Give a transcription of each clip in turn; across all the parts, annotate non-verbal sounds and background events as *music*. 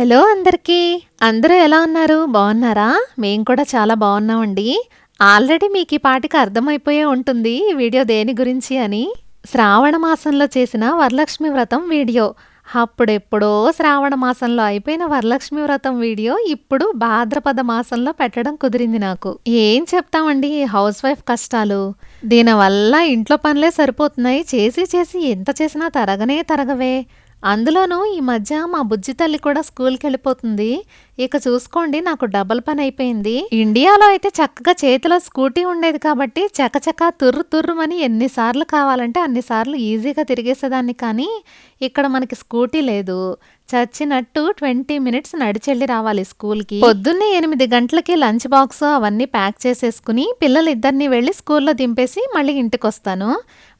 Hello అందరికీ. అందరూ ఎలా ఉన్నారు? బాగున్నారా? మేము కూడా చాలా బాగున్నామండి. ఆల్రెడీ మీకు ఈ పాటికి అర్థమైపోయే ఉంటుంది ఈ వీడియో దేని గురించి అని. శ్రావణ మాసంలో చేసిన వరలక్ష్మి వ్రతం వీడియో. అప్పుడెప్పుడో శ్రావణ మాసంలో అయిపోయిన వరలక్ష్మి వ్రతం వీడియో ఇప్పుడు భాద్రపద మాసంలో పెట్టడం కుదిరింది నాకు. ఏం చెప్తామండి హౌస్ వైఫ్ కష్టాలు? దీనివల్ల ఇంట్లో పనులే సరిపోతున్నాయి. చేసి చేసి ఎంత చేసినా తరగనే తరగవే. అందులోనూ ఈ మధ్య మా బుజ్జి తల్లి కూడా స్కూల్కి వెళ్ళిపోతుంది ఇక చూసుకోండి నాకు డబల్ పని అయిపోయింది. ఇండియాలో అయితే చక్కగా చేతిలో స్కూటీ ఉండేది కాబట్టి చకచక తుర్రు తుర్రుమని ఎన్నిసార్లు కావాలంటే అన్నిసార్లు ఈజీగా తిరిగేసేదాన్ని కానీ ఇక్కడ మనకి స్కూటీ లేదు. చచ్చినట్టు ట్వంటీ మినిట్స్ నడిచెళ్ళి రావాలి స్కూల్కి. పొద్దున్నే ఎనిమిది గంటలకి లంచ్ బాక్స్ అవన్నీ ప్యాక్ చేసేసుకుని పిల్లలు ఇద్దరిని వెళ్ళి స్కూల్లో దింపేసి మళ్ళీ ఇంటికి వస్తాను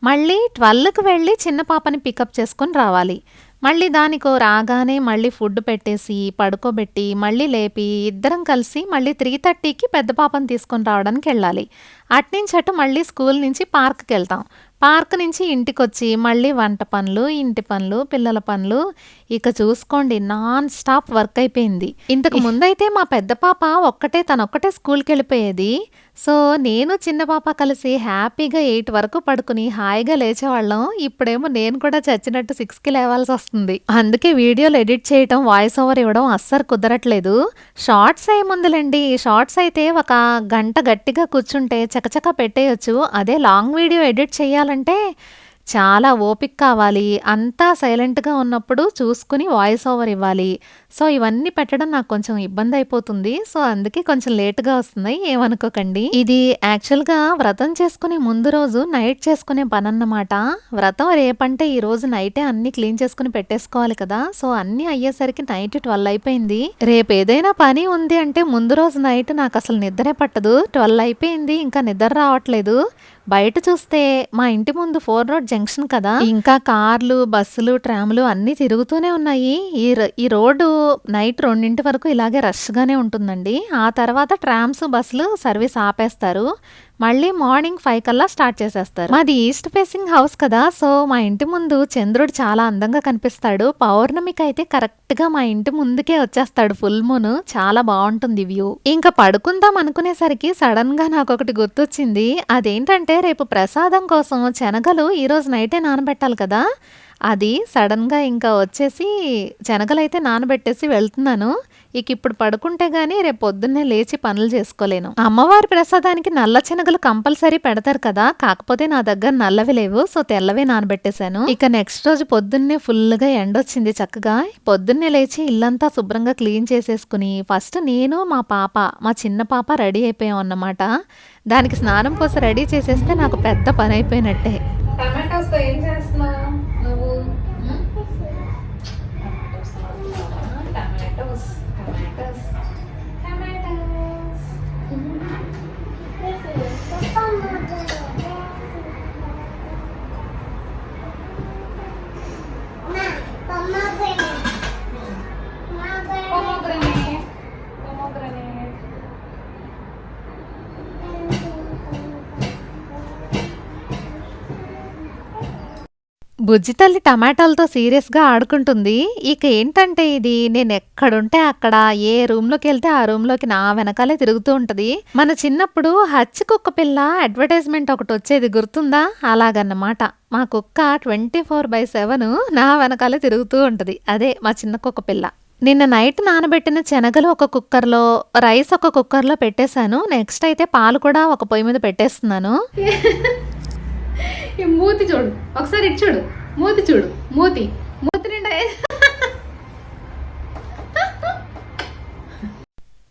మళ్ళీ ట్వెల్వ్కి వెళ్ళి చిన్న పాపని పికప్ చేసుకొని రావాలి. మళ్ళీ దానికో రాగానే మళ్ళీ ఫుడ్ పెట్టేసి పడుకోబెట్టి మళ్ళీ లేపి ఇద్దరం కలిసి మళ్ళీ త్రీ థర్టీకి పెద్ద పాపని తీసుకొని రావడానికి వెళ్ళాలి. అట్నుంచి అటు మళ్ళీ స్కూల్ నుంచి పార్క్కి వెళ్తాం. పార్క్ నుంచి ఇంటికొచ్చి మళ్ళీ వంట పనులు ఇంటి పనులు పిల్లల పనులు. ఇక చూసుకోండి నాన్ స్టాప్ వర్క్ అయిపోయింది. ఇంతకు *laughs* ముందైతే మా పెద్ద పాప ఒక్కటే తనొక్కటే స్కూల్కి వెళ్ళిపోయేది. సో నేను చిన్న పాప కలిసి హ్యాపీగా ఎయిట్ వరకు పడుకుని హాయిగా లేచేవాళ్ళం. ఇప్పుడేమో నేను కూడా చచ్చినట్టు సిక్స్కి లేవాల్సి వస్తుంది. అందుకే వీడియోలు ఎడిట్ చేయడం వాయిస్ ఓవర్ ఇవ్వడం అస్సలు కుదరట్లేదు. షార్ట్స్ ఏముందిలేండి షార్ట్స్ అయితే ఒక గంట గట్టిగా కూర్చుంటే చకచక పెట్టేయచ్చు. అదే లాంగ్ వీడియో ఎడిట్ చేయాలంటే చాలా ఓపిక కావాలి. అంతా సైలెంట్గా ఉన్నప్పుడు చూసుకుని వాయిస్ ఓవర్ ఇవ్వాలి. సో ఇవన్నీ పెట్టడం నాకు కొంచెం ఇబ్బంది అయిపోతుంది. సో అందుకే కొంచెం లేట్గా వస్తున్నాయి. ఏమనుకోకండి. ఇది యాక్చువల్గా వ్రతం చేసుకునే ముందు రోజు నైట్ చేసుకునే పని అన్నమాట వ్రతం రేపంటే ఈ రోజు నైటే అన్ని క్లీన్ చేసుకుని పెట్టేసుకోవాలి కదా. సో అన్ని అయ్యేసరికి నైట్ ట్వెల్వ్ అయిపోయింది. రేపు ఏదైనా పని ఉంది అంటే ముందు రోజు నైట్ నాకు అసలు నిద్రే పట్టదు. ట్వెల్వ్ అయిపోయింది. ఇంకా నిద్ర రావట్లేదు. బయట చూస్తే మా ఇంటి ముందు ఫోర్ రోడ్ జంక్షన్ కదా. ఇంకా కార్లు బస్సులు ట్రాములు అన్నీ తిరుగుతూనే ఉన్నాయి. ఈ ఈ రోడ్డు నైట్ రెండింటి వరకు ఇలాగే రష్గానే ఉంటుందండి. ఆ తర్వాత ట్రామ్స్ బస్సులు సర్వీస్ ఆపేస్తారు. మళ్ళీ మార్నింగ్ ఫైవ్ కల్లా స్టార్ట్ చేసేస్తారు. మాది ఈస్ట్ ఫేసింగ్ హౌస్ కదా సో మా ఇంటి ముందు చంద్రుడు చాలా అందంగా కనిపిస్తాడు. పౌర్ణమికి అయితే కరెక్ట్గా మా ఇంటి ముందుకే వచ్చేస్తాడు ఫుల్ మూన్. చాలా బాగుంటుంది వ్యూ. ఇంకా పడుకుందాం అనుకునేసరికి సడన్గా నాకు ఒకటి గుర్తొచ్చింది. అదేంటంటే రేపు ప్రసాదం కోసం శనగలు ఈరోజు నైటే నానబెట్టాలి కదా. అది సడన్గా ఇంకా వచ్చేసి శనగలైతే నానబెట్టేసి వెళ్తున్నాను. ఇక ఇప్పుడు పడుకుంటే గానీ రేపు పొద్దున్నే లేచి పనులు చేసుకోలేను. అమ్మవారి ప్రసాదానికి నల్ల శనగలు కంపల్సరీ పెడతారు కదా. కాకపోతే నా దగ్గర నల్లవి లేవు. సో తెల్లవే నానబెట్టేశాను. ఇక నెక్స్ట్ రోజు పొద్దున్నే ఫుల్గా ఎండొచ్చింది చక్కగా. పొద్దున్నే లేచి ఇల్లంతా శుభ్రంగా క్లీన్ చేసేసుకుని ఫస్ట్ నేను మా పాప మా చిన్న పాప రెడీ అయిపోయాం అన్నమాట. దానికి స్నానం కోసం రెడీ చేసేస్తే నాకు పెద్ద పని అయిపోయినట్టే. టమాటోస్తో ఏం చేస్తున్నావు? బుజ్జి తల్లి టమాటాలతో సీరియస్గా ఆడుకుంటుంది. ఇక ఏంటంటే ఇది? నేను ఎక్కడుంటే అక్కడ ఏ రూమ్లోకి వెళ్తే ఆ రూమ్లోకి నా వెనకాలే తిరుగుతూ ఉంటుంది. మన చిన్నప్పుడు హచ్చి కుక్క పిల్ల అడ్వర్టైజ్మెంట్ ఒకటి వచ్చేది గుర్తుందా? అలాగన్నమాట. మా కుక్క ట్వంటీ ఫోర్ బై సెవెన్ నా వెనకాలే తిరుగుతూ ఉంటుంది. అదే మా చిన్న కుక్క పిల్ల. నిన్న నైట్ నానబెట్టిన శనగలు ఒక కుక్కర్లో రైస్ ఒక కుక్కర్లో పెట్టేశాను. నెక్స్ట్ అయితే పాలు కూడా ఒక పొయ్యి మీద పెట్టేస్తున్నాను. *laughs* మూతి చూడు. ఒకసారి ఇటు చూడు. మూతి చూడు మూతి. మూతి నిండా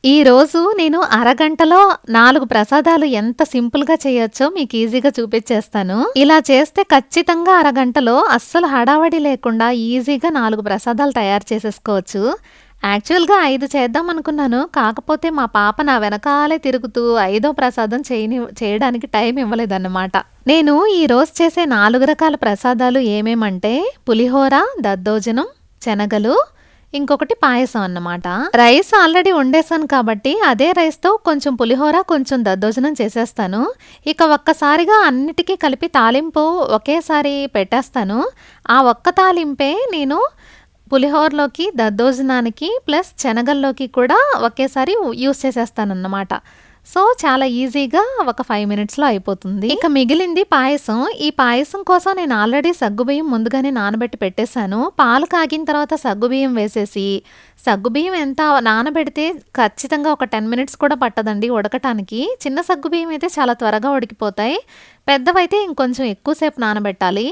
ఈరోజు నేను అరగంటలో నాలుగు ప్రసాదాలు ఎంత సింపుల్గా చేయొచ్చో మీకు ఈజీగా చూపించేస్తాను. ఇలా చేస్తే ఖచ్చితంగా అరగంటలో అస్సలు హడావడి లేకుండా ఈజీగా నాలుగు ప్రసాదాలు తయారు చేసేసుకోవచ్చు. యాక్చువల్గా ఐదు చేద్దాం అనుకున్నాను. కాకపోతే మా పాప నా వెనకాలే తిరుగుతూ ఐదో ప్రసాదం చేయని చేయడానికి టైం ఇవ్వలేదన్నమాట. నేను ఈ రోజు చేసే నాలుగు రకాల ప్రసాదాలు ఏమేమంటే పులిహోర దద్దోజనం శనగలు ఇంకొకటి పాయసం అన్నమాట. రైస్ ఆల్రెడీ వండేసాను కాబట్టి అదే రైస్తో కొంచెం పులిహోర కొంచెం దద్దోజనం చేసేస్తాను. ఇక ఒక్కసారిగా అన్నిటికీ కలిపి తాలింపు ఒకేసారి పెట్టేస్తాను. ఆ ఒక్క తాలింపే నేను పులిహోరలోకి దద్దోజనానికి ప్లస్ శనగల్లోకి కూడా ఒకేసారి యూస్ చేసేస్తానన్నమాట. సో చాలా ఈజీగా ఒక ఫైవ్ మినిట్స్లో అయిపోతుంది. ఇక మిగిలింది పాయసం. ఈ పాయసం కోసం నేను ఆల్రెడీ సగ్గుబియ్యం ముందుగానే నానబెట్టి పెట్టేశాను. పాలు కాగిన తర్వాత సగ్గుబియ్యం వేసేసి సగ్గుబియ్యం ఎంత నానబెడితే ఖచ్చితంగా ఒక టెన్ మినిట్స్ కూడా పట్టదండి ఉడకటానికి. చిన్న సగ్గుబియ్యం అయితే చాలా త్వరగా ఉడికిపోతాయి. పెద్దవైతే ఇంకొంచెం ఎక్కువసేపు నానబెట్టాలి.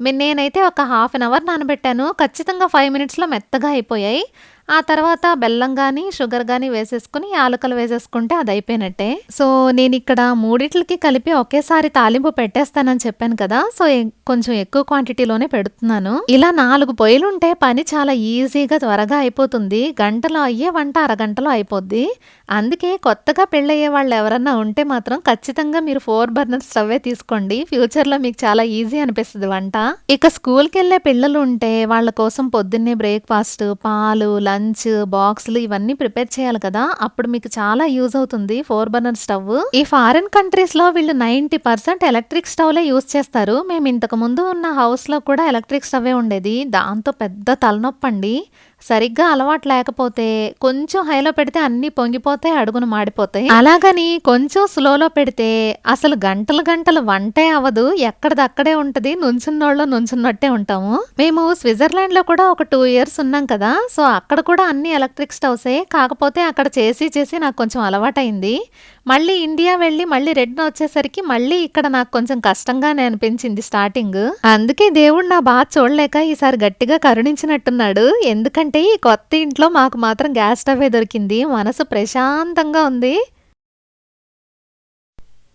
నేనైతే ఒక హాఫ్ అన్ అవర్ నానబెట్టాను. ఖచ్చితంగా ఫైవ్ మినిట్స్లో మెత్తగా అయిపోయాయి. ఆ తర్వాత బెల్లం కానీ షుగర్ కానీ వేసేసుకుని ఆలుకలు వేసేసుకుంటే అది అయిపోయినట్టే. సో నేను ఇక్కడ మూడిట్లకి కలిపి ఒకేసారి తాలింపు పెట్టేస్తానని చెప్పాను కదా సో కొంచెం ఎక్కువ క్వాంటిటీలోనే పెడుతున్నాను. ఇలా నాలుగు పొయ్యిలుంటే పని చాలా ఈజీగా త్వరగా అయిపోతుంది. గంటలో అయ్యే వంట అరగంటలో అయిపోద్ది. అందుకే కొత్తగా పెళ్ళయ్యే వాళ్ళు ఎవరన్నా ఉంటే మాత్రం ఖచ్చితంగా మీరు ఫోర్ బర్నర్ స్టవ్వే తీసుకోండి. ఫ్యూచర్లో మీకు చాలా ఈజీ అనిపిస్తుంది వంట. ఇక స్కూల్కి వెళ్ళే పిల్లలు ఉంటే వాళ్ళ కోసం పొద్దున్నే బ్రేక్ఫాస్ట్ పాలు లంచ్ లంచ్ బాక్సులు ఇవన్నీ ప్రిపేర్ చేయాలి కదా. అప్పుడు మీకు చాలా యూజ్ అవుతుంది ఫోర్ బర్నర్ స్టవ్. ఈ ఫారిన్ కంట్రీస్లో వీళ్ళు నైన్టీ పర్సెంట్ ఎలక్ట్రిక్ స్టవ్లే యూజ్ చేస్తారు. మేము ఇంతకు ముందు ఉన్న హౌస్లో కూడా ఎలక్ట్రిక్ స్టవ్ ఉండేది. దాంతో పెద్ద తలనొప్పి అండి సరిగ్గా అలవాటు లేకపోతే కొంచెం హైలో పెడితే అన్ని పొంగిపోతాయి అడుగును మాడిపోతాయి. అలాగని కొంచెం స్లోలో పెడితే అసలు గంటలు గంటలు వంటే అవ్వదు. ఎక్కడిదక్కడే ఉంటుంది. ఉంటది నుంచున్నోళ్ళు నుంచున్నట్టే ఉంటాము. మేము స్విట్జర్లాండ్లో కూడా ఒక టూ ఇయర్స్ ఉన్నాం కదా. సో అక్కడ కూడా అన్ని ఎలక్ట్రిక్ స్టవ్సే. కాకపోతే అక్కడ చేసి చేసి నాకు కొంచెం అలవాటైంది. మళ్ళీ ఇండియా వెళ్ళి మళ్ళీ రెడ్ వచ్చేసరికి మళ్ళీ ఇక్కడ నాకు కొంచెం కష్టంగానే అనిపించింది స్టార్టింగ్. అందుకే దేవుడు నా బాధ చూడలేక ఈసారి గట్టిగా కరుణించినట్టున్నాడు. ఎందుకంటే ఈ కొత్త ఇంట్లో మాకు మాత్రం గ్యాస్ స్టవ్ దొరికింది. మనసు ప్రశాంతంగా ఉంది.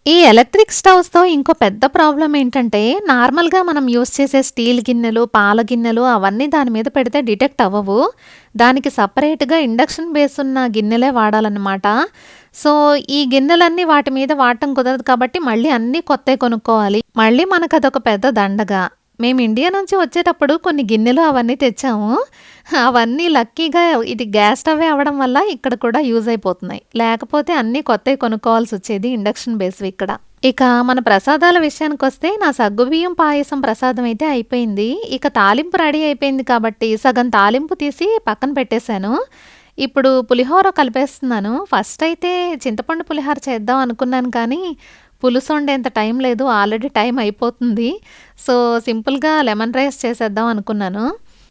ఈ ఎలక్ట్రిక్ స్టవ్స్తో ఇంకో పెద్ద ప్రాబ్లం ఏంటంటే నార్మల్గా మనం యూస్ చేసే స్టీల్ గిన్నెలు పాల గిన్నెలు అవన్నీ దాని మీద పెడితే డిటెక్ట్ అవ్వవు. దానికి సపరేట్గా ఇండక్షన్ బేస్ ఉన్న గిన్నెలే వాడాలన్నమాట. సో ఈ గిన్నెలన్నీ వాటి మీద వాడటం కుదరదు కాబట్టి మళ్ళీ అన్నీ కొత్తవి కొనుక్కోవాలి. మళ్ళీ మనకు అదొక పెద్ద దండగా. మేము ఇండియా నుంచి వచ్చేటప్పుడు కొన్ని గిన్నెలు అవన్నీ తెచ్చాము. అవన్నీ లక్కీగా ఇది గ్యాస్ స్టవ్ అవ్వడం వల్ల ఇక్కడ కూడా యూజ్ అయిపోతున్నాయి. లేకపోతే అన్నీ కొత్తవి కొనుక్కోవాల్సి వచ్చేది ఇండక్షన్ బేస్ ఇక్కడ. ఇక మన ప్రసాదాల విషయానికి వస్తే నా సగ్గుబియ్యం పాయసం ప్రసాదం అయితే అయిపోయింది. ఇక తాలింపు రెడీ అయిపోయింది కాబట్టి సగం తాలింపు తీసి పక్కన పెట్టేశాను. ఇప్పుడు పులిహోర కలిపేస్తున్నాను. ఫస్ట్ అయితే చింతపండు పులిహోర చేద్దాం అనుకున్నాను కానీ పులుసు వండేంత టైం లేదు. ఆల్రెడీ టైం అయిపోతుంది. సో సింపుల్గా లెమన్ రైస్ చేసేద్దాం అనుకున్నాను.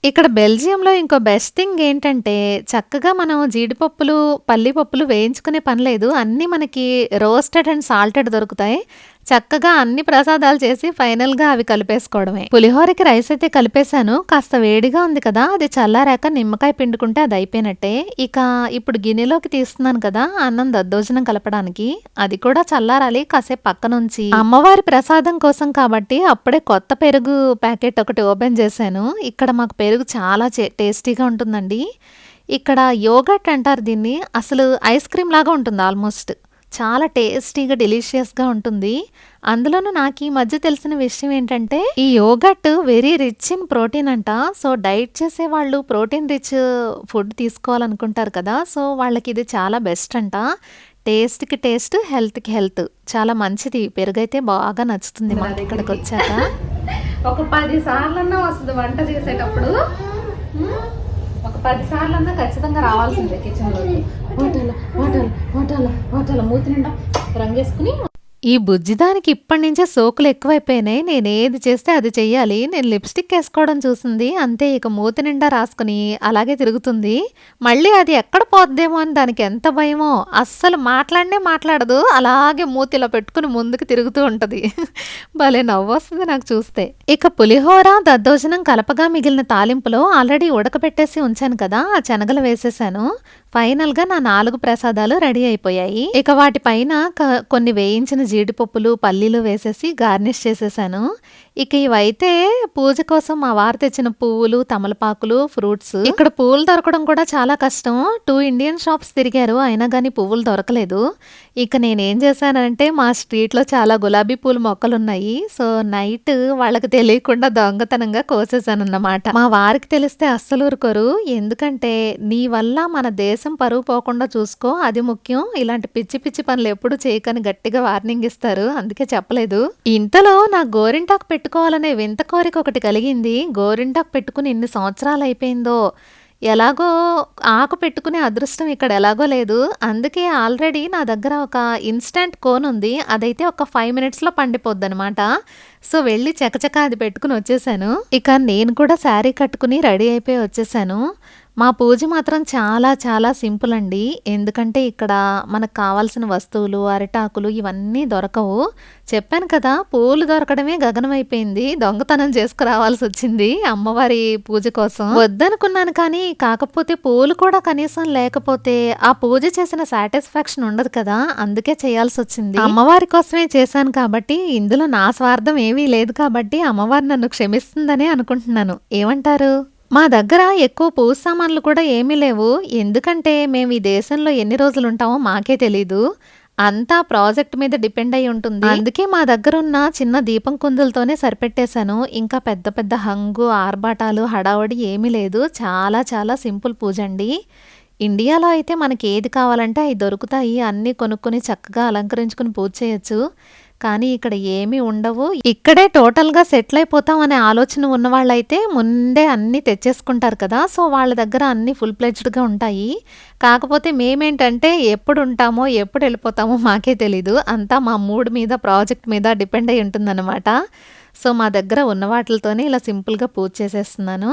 ఇక్కడ బెల్జియంలో ఇంకో బెస్ట్ థింగ్ ఏంటంటే చక్కగా మనం జీడిపప్పులు పల్లిపప్పులు వేయించుకునే పని లేదు. అన్నీ మనకి రోస్టెడ్ అండ్ సాల్టెడ్ దొరుకుతాయి. చక్కగా అన్ని ప్రసాదాలు చేసి ఫైనల్గా అవి కలిపేసుకోవడమే. పులిహోరకి రైస్ అయితే కలిపేశాను. కాస్త వేడిగా ఉంది కదా అది చల్లారాక నిమ్మకాయ పిండుకుంటే అది అయిపోయినట్టే. ఇక ఇప్పుడు గిన్నెలోకి తీస్తున్నాను కదా అన్నం దద్దోజనం కలపడానికి. అది కూడా చల్లారాలి కాసేపు పక్కనుంచి. అమ్మవారి ప్రసాదం కోసం కాబట్టి అప్పుడే కొత్త పెరుగు ప్యాకెట్ ఒకటి ఓపెన్ చేశాను. ఇక్కడ మాకు పెరుగు చాలా టేస్టీగా ఉంటుందండి. ఇక్కడ యోగట్ అంటారు దీన్ని. అసలు ఐస్ క్రీమ్ లాగా ఉంటుంది ఆల్మోస్ట్. చాలా టేస్టీగా డెలిషియస్గా ఉంటుంది. అందులోనూ నాకు ఈ మధ్య తెలిసిన విషయం ఏంటంటే ఈ yogurt very rich in protein అంట. సో డైట్ చేసే వాళ్ళు ప్రోటీన్ రిచ్ ఫుడ్ తీసుకోవాలనుకుంటారు కదా. సో వాళ్ళకి ఇది చాలా బెస్ట్ అంట. టేస్ట్కి టేస్ట్ హెల్త్కి హెల్త్. చాలా మంచిది. పెరుగైతే బాగా నచ్చుతుంది మాకు ఇక్కడికి వచ్చాక. *laughs* ఒక పది సార్లన్నా వస్తుంది వంట చేసేటప్పుడు. ఒక పది సార్లన్నా ఖచ్చితంగా రావాల్సిందే కిచెన్లోకి. హోటల్ హోటల్ హోటల్ హోటల్ మూతి నిండా రంగేసుకుని ఈ బుజ్జిదానికి ఇప్పటి నుంచే సోకులు ఎక్కువైపోయినాయి. నేను ఏది చేస్తే అది చెయ్యాలి. నేను లిప్స్టిక్ వేసుకోవడం చూసింది. అంతే ఇక మూతి నిండా రాసుకుని అలాగే తిరుగుతుంది. మళ్ళీ అది ఎక్కడ పోద్దేమో అని దానికి ఎంత భయమో? అస్సలు మాట్లాడనే మాట్లాడదు. అలాగే మూతిలో పెట్టుకుని ముందుకు తిరుగుతూ ఉంటుంది. *laughs* భలే నవ్వొస్తుంది నాకు చూస్తే. ఇక పులిహోర దద్దోజనం కలపగా మిగిలిన తాలింపులో ఆల్రెడీ ఉడకబెట్టేసి ఉంచాను కదా ఆ శనగలు వేసేసాను. ఫైనల్గా నా నాలుగు ప్రసాదాలు రెడీ అయిపోయాయి. ఇక వాటిపైన క- కొన్ని వేయించిన జీడిపప్పులు పల్లీలు వేసేసి గార్నిష్ చేసేసాను. ఇక ఇవైతే పూజ కోసం మా వారు తెచ్చిన పువ్వులు తమలపాకులు ఫ్రూట్స్. ఇక్కడ పువ్వులు దొరకడం కూడా చాలా కష్టం. టూ ఇండియన్ షాప్స్ తిరిగారు అయినా కానీ పువ్వులు దొరకలేదు. ఇక నేనేం చేశానంటే మా స్ట్రీట్లో చాలా గులాబీ పూలు మొక్కలు ఉన్నాయి సో నైట్ వాళ్ళకి తెలియకుండా దొంగతనంగా కోసేసాను అన్నమాట మా వారికి తెలిస్తే అస్సలు ఊరుకోరు. ఎందుకంటే నీ వల్ల మన దేశ దేశం పరువు పోకుండా చూసుకో అది ముఖ్యం. ఇలాంటి పిచ్చి పిచ్చి పనులు ఎప్పుడు చేయకని గట్టిగా వార్నింగ్ ఇస్తారు. అందుకే చెప్పలేదు. ఇంతలో నా గోరింటాకు పెట్టుకోవాలనే వింత కోరిక ఒకటి కలిగింది. గోరింటాకు పెట్టుకుని ఎన్ని సంవత్సరాలు అయిపోయిందో ఎలాగో ఆకు పెట్టుకునే అదృష్టం ఇక్కడ ఎలాగో లేదు. అందుకే ఆల్రెడీ నా దగ్గర ఒక ఇన్స్టంట్ కోన్ ఉంది. అదైతే ఒక ఫైవ్ మినిట్స్లో పండిపోద్ది అనమాట సో వెళ్ళి చకచక అది పెట్టుకుని వచ్చేసాను. ఇక నేను కూడా శారీ కట్టుకుని రెడీ అయిపోయి వచ్చేసాను. మా పూజ మాత్రం చాలా చాలా సింపుల్ అండి. ఎందుకంటే ఇక్కడ మనకు కావాల్సిన వస్తువులు అరిటాకులు ఇవన్నీ దొరకవు. చెప్పాను కదా పూలు దొరకడమే గగనమైపోయింది దొంగతనం చేసుకురావాల్సి వచ్చింది అమ్మవారి పూజ కోసం. వద్దనుకున్నాను కానీ కాకపోతే పూలు కూడా కనీసం లేకపోతే ఆ పూజ చేసిన సాటిస్ఫాక్షన్ ఉండదు కదా అందుకే చేయాల్సి వచ్చింది. అమ్మవారి కోసమే చేశాను కాబట్టి ఇందులో నా స్వార్థం ఏమీ లేదు కాబట్టి అమ్మవారు నన్ను క్షమిస్తుందనే అనుకుంటున్నాను. ఏమంటారు? మా దగ్గర ఎక్కువ పూజ సామాన్లు కూడా ఏమీ లేవు. ఎందుకంటే మేము ఈ దేశంలో ఎన్ని రోజులు ఉంటామో మాకే తెలీదు. అంతా ప్రాజెక్ట్ మీద డిపెండ్ అయి ఉంటుంది. అందుకే మా దగ్గర ఉన్న చిన్న దీపం కుందులతోనే సరిపెట్టేశాను. ఇంకా పెద్ద పెద్ద హంగు ఆర్భాటాలు హడావడి ఏమీ లేదు. చాలా చాలా సింపుల్ పూజ అండి. ఇండియాలో అయితే మనకి ఏది కావాలంటే అవి దొరుకుతాయి. అన్నీ కొనుక్కొని చక్కగా అలంకరించుకుని పూజ చేయొచ్చు. కానీ ఇక్కడ ఏమీ ఉండవు. ఇక్కడే టోటల్గా సెటిల్ అయిపోతాం అనే ఆలోచన ఉన్న వాళ్ళైతే ముందే అన్నీ తెచ్చేసుకుంటారు కదా. సో వాళ్ళ దగ్గర అన్నీ ఫుల్ ప్లెజ్డ్గా ఉంటాయి. కాకపోతే మేమేంటంటే ఎప్పుడు ఉంటామో ఎప్పుడు వెళ్ళిపోతామో మాకే తెలీదు. అంతా మా మూడ్ మీద ప్రాజెక్ట్ మీద డిపెండ్ అయి ఉంటుందన్నమాట సో మా దగ్గర ఉన్న వాటితోనే ఇలా సింపుల్గా పూజ చేసేస్తున్నాను.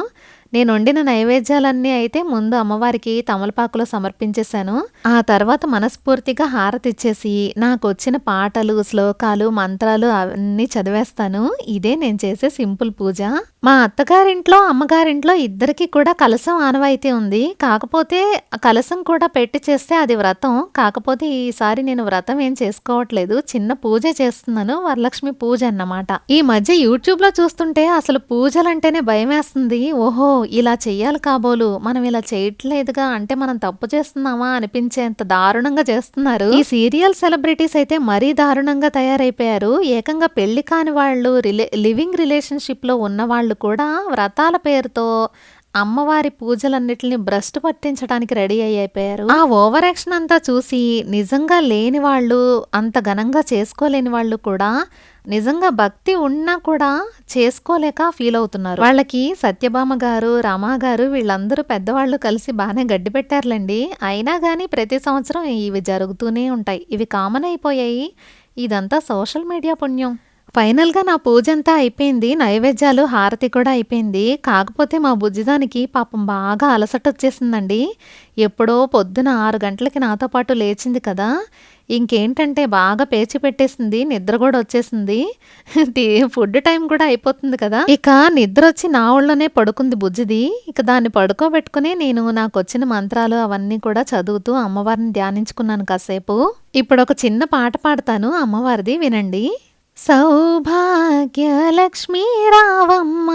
నేను వండిన నైవేద్యాలన్నీ అయితే ముందు అమ్మవారికి తమలపాకులో సమర్పించేశాను. ఆ తర్వాత మనస్ఫూర్తిగా హారతి ఇచ్చేసి నాకు వచ్చిన పాటలు శ్లోకాలు మంత్రాలు అవన్నీ చదివేస్తాను. ఇదే నేను చేసే సింపుల్ పూజ. మా అత్తగారింట్లో అమ్మగారింట్లో ఇద్దరికి కూడా కలసం ఆనవాయితీ ఉంది. కాకపోతే కలసం కూడా పెట్టి చేస్తే అది వ్రతం. కాకపోతే ఈసారి నేను వ్రతం ఏం చేసుకోవట్లేదు. చిన్న పూజ చేస్తున్నాను. వరలక్ష్మి పూజ అన్నమాట. ఈ మధ్య యూట్యూబ్లో చూస్తుంటే అసలు పూజలంటేనే భయం వేస్తుంది ఓహో ఇలా చెయ్యాలి కాబోలు. మనం ఇలా చేయట్లేదుగా. అంటే మనం తప్పు చేస్తున్నామా అనిపించేంత దారుణంగా చేస్తున్నారు. ఈ సీరియల్ సెలబ్రిటీస్ అయితే మరీ దారుణంగా తయారైపోయారు. ఏకంగా పెళ్ళి కాని వాళ్ళు రిలే లివింగ్ రిలేషన్షిప్లో ఉన్న వాళ్ళు కూడా వ్రతాల పేరుతో అమ్మవారి పూజలన్నిటిని భ్రష్టు పట్టించడానికి రెడీ అయిపోయారు ఆ ఓవర్ యాక్షన్ అంతా చూసి నిజంగా లేని వాళ్ళు అంత ఘనంగా చేసుకోలేని వాళ్ళు కూడా నిజంగా భక్తి ఉన్నా కూడా చేసుకోలేక ఫీల్ అవుతున్నారు. వాళ్ళకి సత్యభామ గారు రమా గారు వీళ్ళందరూ పెద్దవాళ్ళు కలిసి బాగానే గడ్డి పెట్టారులేండి. అయినా కానీ ప్రతి సంవత్సరం ఇవి జరుగుతూనే ఉంటాయి. ఇవి కామన్ అయిపోయాయి. ఇదంతా సోషల్ మీడియా పుణ్యం. ఫైనల్గా నా పూజ అంతా అయిపోయింది. నైవేద్యాలు హారతి కూడా అయిపోయింది. కాకపోతే మా బుజ్జిదానికి పాపం బాగా అలసట వచ్చేసిందండి. ఎప్పుడో పొద్దున ఆరు గంటలకి నాతో పాటు లేచింది కదా. ఇంకేంటంటే బాగా పేచి పెట్టేసింది నిద్ర కూడా వచ్చేసింది. ఫుడ్ టైం కూడా అయిపోతుంది కదా. ఇక నిద్ర వచ్చి నా ఊళ్ళోనే పడుకుంది బుజ్జిది. ఇక దాన్ని పడుకోబెట్టుకుని నేను నాకు వచ్చిన మంత్రాలు అవన్నీ కూడా చదువుతూ అమ్మవారిని ధ్యానించుకున్నాను కాసేపు. ఇప్పుడు ఒక చిన్న పాట పాడతాను అమ్మవారిది వినండి. సౌభాగ్యలక్ష్మీ రావమ్మ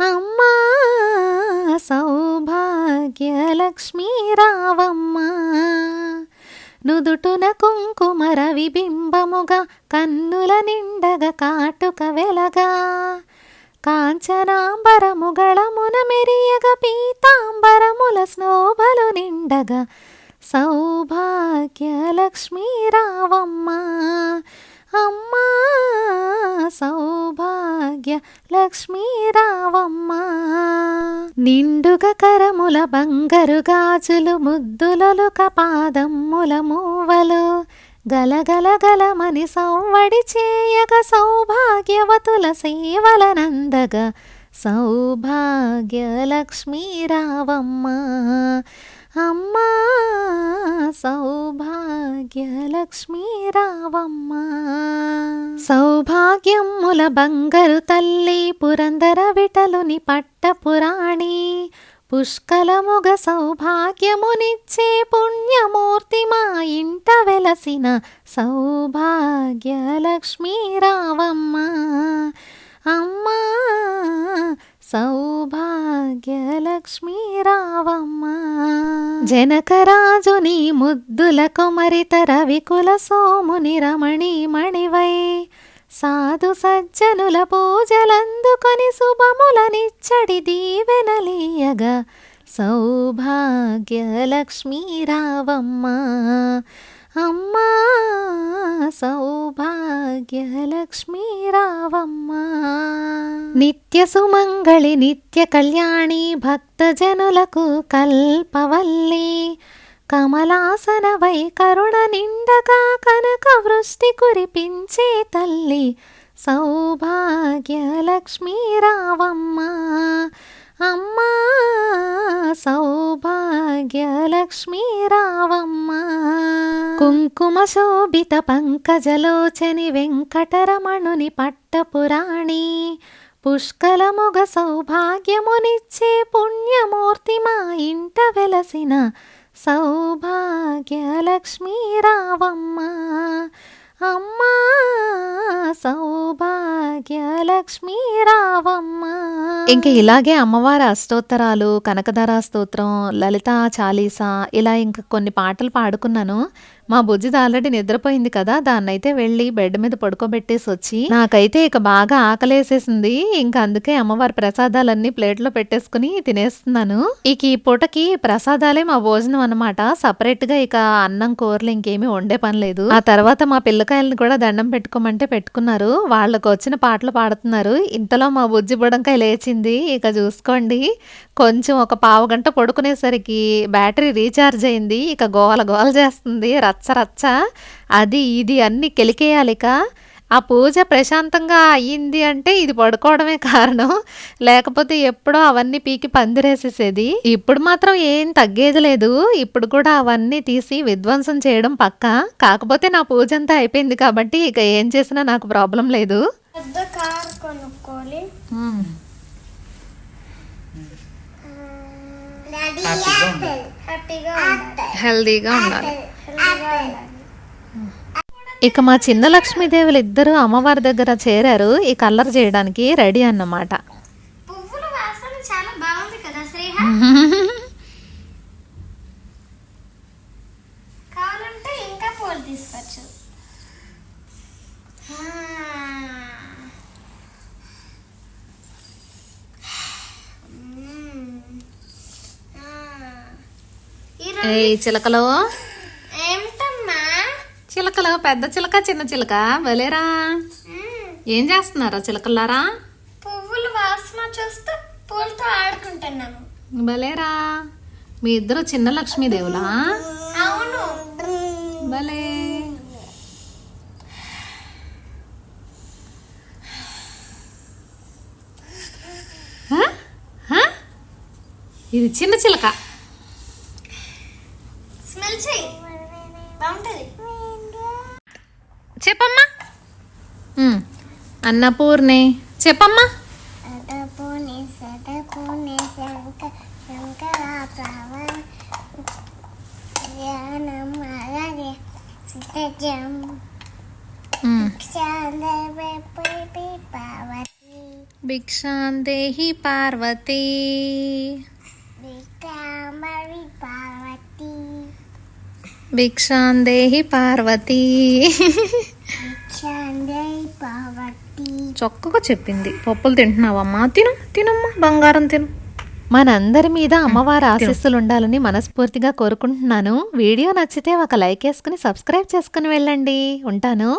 అమ్మా సౌభాగ్యలక్ష్మీ రావమ్మ నుదుటున కుంకుమర విబింబముగా కన్నుల నిండగ కాటుక వెలగా. కాంచనాంబరముగళమున మెరియగ పీతాంబరముల స్నోభలు నిండగా. సౌభాగ్యలక్ష్మీ రావమ్మ అమ్మా సౌభాగ్య లక్ష్మీరావమ్మ నిండుగ నిండుగా కరముల బంగారు గాజులు ముద్దులలు పాదమ్ముల మూవలు. గలగల గలమని సౌవడి చేయగ సౌభాగ్యవతుల సేవలనందగా సౌభాగ్య లక్ష్మీరావమ్మా అమ్మా సౌభాగ్య రావమ్మ. సౌభాగ్యముల బంగరు తల్లి పురందర విటలుని పట్టపురాణి పుష్కలముగ సౌభాగ్యమునిచ్చే పుణ్యమూర్తి మా ఇంట వెలసిన సౌభాగ్య రావమ్మ. అమ్మా సౌభాగ్యలక్ష్మీ రావమ్మ జనకరాజుని ముద్దుల కొమరిత రవికుల సోముని రమణి మణివై. సాధు సజ్జనుల పూజలందుకొని శుభములనిచ్చడి దీవెనలీయగా సౌభాగ్యలక్ష్మీ రావమ్మ అమ్మా సౌభాగ్యలక్ష్మీ రావమ్మ. నిత్య సుమంగళి నిత్య కళ్యాణి భక్తజనులకు కల్పవల్లి. కమలాసన వై కరుణ నిండగా కనక వృష్టి కురిపించే తల్లి. సౌభాగ్యలక్ష్మీ రావమ్మ. అమ్మా సౌభాగ్యలక్ష్మీ రావమ్మ కుంకుమ శోభిత పంకజలోచని వెంకటరమణుని పట్టపురాణి పుష్కలముగ సౌభాగ్యమునిచ్చే పుణ్యమూర్తి మా ఇంట వెలసిన సౌభాగ్యలక్ష్మీ రావమ్మ అమ్మా సౌభాగ్యలక్ష్మీ రావమ్మ. ఇంకా ఇలాగే అమ్మవారి అష్టోత్తరాలు కనకధార స్తోత్రం లలిత చాలీసా ఇలా ఇంకా కొన్ని పాటలు పాడుకున్నాను. మా బుజ్జిది ఆల్రెడీ నిద్రపోయింది కదా దాన్నైతే వెళ్ళి బెడ్ మీద పడుకోబెట్టేసి వచ్చి నాకైతే ఇక బాగా ఆకలేసేసింది. ఇంకా అందుకే అమ్మవారి ప్రసాదాలన్నీ ప్లేట్లో పెట్టేసుకుని తినేస్తున్నాను. ఇక ఈ పూటకి ప్రసాదాలే మా భోజనం అనమాట సపరేట్గా ఇక అన్నం కూరలు ఇంకేమీ వండే పని లేదు. ఆ తర్వాత మా పిల్లకాయలను కూడా దండం పెట్టుకోమంటే పెట్టుకున్నారు. వాళ్ళకు వచ్చిన పాటలు పాడుతున్నారు. ఇంతలో మా బుజ్జి బుడంకాయ లేచింది. ఇక చూసుకోండి. కొంచెం ఒక పావు గంట పడుకునేసరికి బ్యాటరీ రీఛార్జ్ అయింది. ఇక గోల గోల చేస్తుంది. రచ్చ రచ్చ అది ఇది అన్ని కెలికేయాలి ఇక ఆ పూజ ప్రశాంతంగా అయ్యింది అంటే ఇది పడుకోవడమే కారణం. లేకపోతే ఎప్పుడో అవన్నీ పీకి పందిరేసేసేది. ఇప్పుడు మాత్రం ఏం తగ్గేది లేదు. ఇప్పుడు కూడా అవన్నీ తీసి విధ్వంసం చేయడం పక్క. కాకపోతే నా పూజ అంతా అయిపోయింది కాబట్టి ఇక ఏం చేసినా నాకు ప్రాబ్లం లేదు. పెద్ద కార్ కొనుక్కోవాలి. హ్యాపీగా ఉండాలి. హెల్దీగా ఉండాలి. ఇక మా చిన్న లక్ష్మీదేవులు ఇద్దరు అమ్మవారి దగ్గర చేరారు. ఈ కలర్ చేయడానికి రెడీ అన్నమాట. పువ్వుల వాసన చాలా బాగుంది కదా *laughs* శ్రేహ కావాలంటే ఇంకా పూలు తీసుకోవచ్చు ఈరోజు ఏ చిలకలో? ఏమిటమ్మా? చిలకలు? పెద్ద చిలక చిన్న చిలక? భలేరా? మ్మ్. ఏం చేస్తున్నారా చిలకల్లారా? పువ్వుల వాసన చూస్తూ పూలతో ఆడుకుంటున్నాము. భలేరా? మీ ఇద్దరు చిన్న లక్ష్మీదేవులా? అవును. భలే? హ? ఇది చిన్న చిలక. చెప్పమ్మా. అన్నపూర్ణి. చెప్పమ్మా. సదపుని సదపుని శంక శంకరాభవ ధ్యానం అలాగే సిద్ధజం ఉమ్. చాందవే పార్వతి భిక్షాందేహి పార్వతీ వికామరి పార్వతి భిక్షాందేహి పార్వతీ. చక్కగా చెప్పింది. పప్పులు తింటున్నావమ్మా తిను తినమ్మా బంగారం తిను. మనందరి మీద అమ్మవారి ఆశీస్సులు ఉండాలని మనస్ఫూర్తిగా కోరుకుంటున్నాను. వీడియో నచ్చితే ఒక లైక్ వేసుకుని సబ్స్క్రైబ్ చేసుకుని వెళ్ళండి. ఉంటాను.